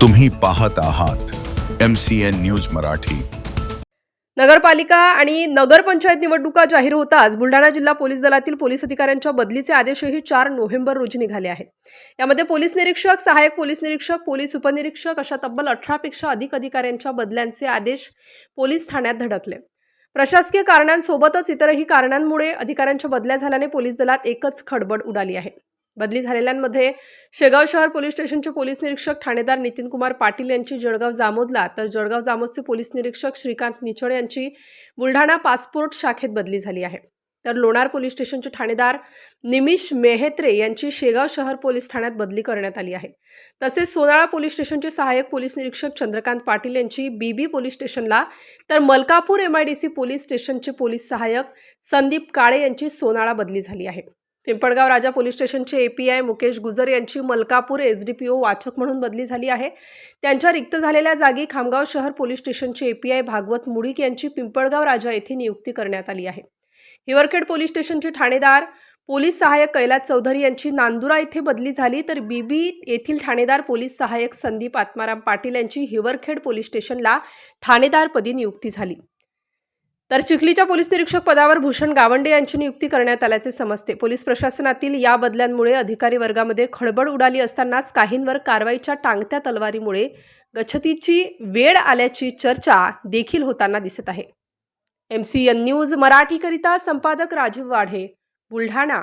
तुम्ही पाहत आहात M C N news Marathi. नगरपालिका आणि नगरपंचायत निवडणुका जाहीर होताच बुलढाणा जिल्हा पोलीस दलातील पोलीस अधिकाऱ्यांच्या बदलीचे आदेशही चार नोव्हेंबर रोजी निघाले आहेत. यामध्ये पोलीस निरीक्षक सहाय्यक पोलीस निरीक्षक पोलीस उपनिरीक्षक अशा तब्बल अठरापेक्षा अधिक अधिकाऱ्यांच्या बदल्यांचे आदेश पोलीस ठाण्यात धडकले. प्रशासकीय कारणांसोबतच इतरही कारणांमुळे अधिकाऱ्यांच्या बदल्या झाल्याने पोलीस दलात एकच खडबड उडाली आहे. बदली झालेल्यांमध्ये शेगाव शहर पोलीस स्टेशनचे पोलीस निरीक्षक ठाणेदार नितीन कुमार पाटील यांची जळगाव जामोदला तर जळगाव जामोदचे पोलीस निरीक्षक श्रीकांत निचोड यांची बुलढाणा पासपोर्ट शाखेत बदली झाली आहे. तर लोणार पोलीस स्टेशनचे ठाणेदार निमिष मेहेत्रे यांची शेगाव शहर पोलीस ठाण्यात बदली करण्यात आली आहे. तसेच सोनाळा पोलीस स्टेशनचे सहाय्यक पोलीस निरीक्षक चंद्रकांत पाटील यांची बीबी पोलीस स्टेशनला तर मलकापूर एमआयडीसी पोलीस स्टेशनचे पोलीस सहाय्यक संदीप काळे यांची सोनाळा बदली झाली आहे. पिंपळगाव राजा पोलीस स्टेशनचे A P I Mukesh Gujar यांची Malkapur S D P O वाचक म्हणून बदली झाली आहे. त्यांच्या रिक्त झालेल्या जागी खामगाव शहर पोलीस स्टेशनचे A P I Bhagwat Mudik यांची पिंपळगाव राजा येथे नियुक्ती करण्यात आली आहे. हिवरखेड पोलीस स्टेशनचे ठाणेदार पोलीस सहाय्यक कैलास चौधरी यांची नांदुरा येथे बदली झाली तर बीबी येथील ठाणेदार पोलीस सहाय्यक संदीप आत्माराम पाटील यांची हिवरखेड पोलीस स्टेशनला ठाणेदारपदी नियुक्ती झाली. तर चिखलीच्या पोलीस निरीक्षक पदावर भूषण गावंडे यांची नियुक्ती करण्यात आल्याचे समजते. पोलीस प्रशासनातील या बदल्यांमुळे अधिकारी वर्गामध्ये खळबळ उडाली असतानाच काहींवर कारवाईच्या टांगत्या तलवारीमुळे गच्छतीची वेळ आल्याची चर्चा देखील होताना दिसत आहे. एम सी एन न्यूज मराठीकरिता संपादक राजीव वाढे बुलढाणा.